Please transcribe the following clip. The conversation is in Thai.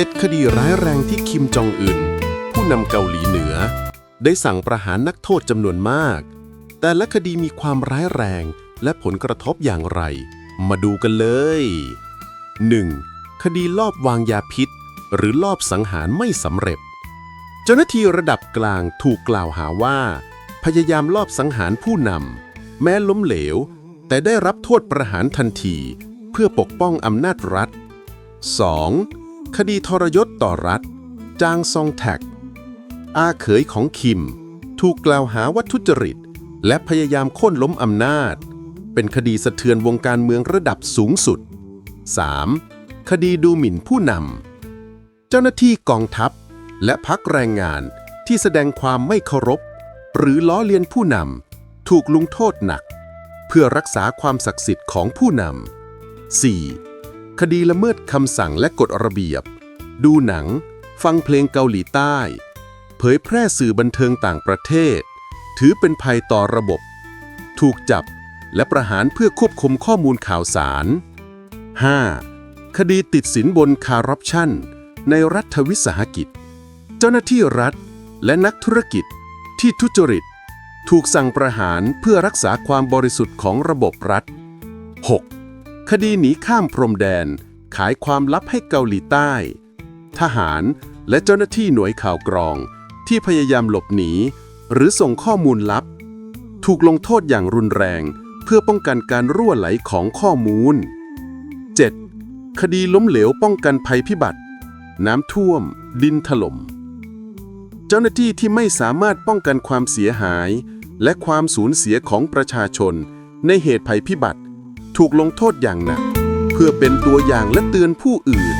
7 คดีร้ายแรงที่คิมจองอึนผู้นำเกาหลีเหนือ ได้สั่งประหารนักโทษจำนวนมาก แต่ละคดีมีความร้ายแรงและผลกระทบอย่างไร มาดูกันเลย 1. คดีลอบวางยาพิษ หรือลอบสังหารไม่สำเร็จ เจ้าหน้าที่ระดับกลางถูกกล่าวหาว่า พยายามลอบสังหารผู้นำแม้ล้มเหลว แต่ได้รับโทษประหารทันที เพื่อปกป้องอำนาจรัฐ 2. คดีทรยศต่อรัฐ จางซองแท็ก อาเขยของคิม ถูกกล่าวหาว่าทุจริต และพยายามโค่นล้มอำนาจ เป็นคดีสะเทือนวงการเมืองระดับสูงสุด 3. คดีดูหมิ่นผู้นำ เจ้าหน้าที่กองทัพ และพักแรงงานที่แสดงความไม่เคารพ หรือล้อเลียนผู้นำ ถูกลงโทษหนัก เพื่อรักษาความศักดิ์สิทธิ์ของผู้นำ 4. คดีละเมิดคำสั่งและกฎระเบียบ ดูหนัง ฟังเพลงเกาหลีใต้ เผยแพร่สื่อบันเทิงต่างประเทศ ถือเป็นภัยต่อระบบ ถูกจับและประหารเพื่อควบคุมข้อมูลข่าวสาร 5. คดีติดสินบนคาร์รัปชันในรัฐวิสาหกิจ เจ้าหน้าที่รัฐและนักธุรกิจที่ทุจริต ถูกสั่งประหารเพื่อรักษาความบริสุทธิ์ของระบบรัฐ 6. คดีหนีข้ามพรมแดน ขายความลับให้เกาหลีใต้ ทหารและเจ้าหน้าที่หน่วยข่าวกรอง ที่พยายามหลบหนี หรือส่งข้อมูลลับ ถูกลงโทษอย่างรุนแรง เพื่อป้องกันการรั่วไหลของข้อมูล 7. คดีล้มเหลวป้องกันภัยพิบัติ น้ำท่วม ดินถล่มเจ้าหน้าที่ที่ไม่สามารถป้องกันความเสียหาย และความสูญเสียของประชาชน ในเหตุภัยพิบัติ ถูกลงโทษอย่างหนัก เพื่อเป็นตัวอย่างและเตือนผู้อื่น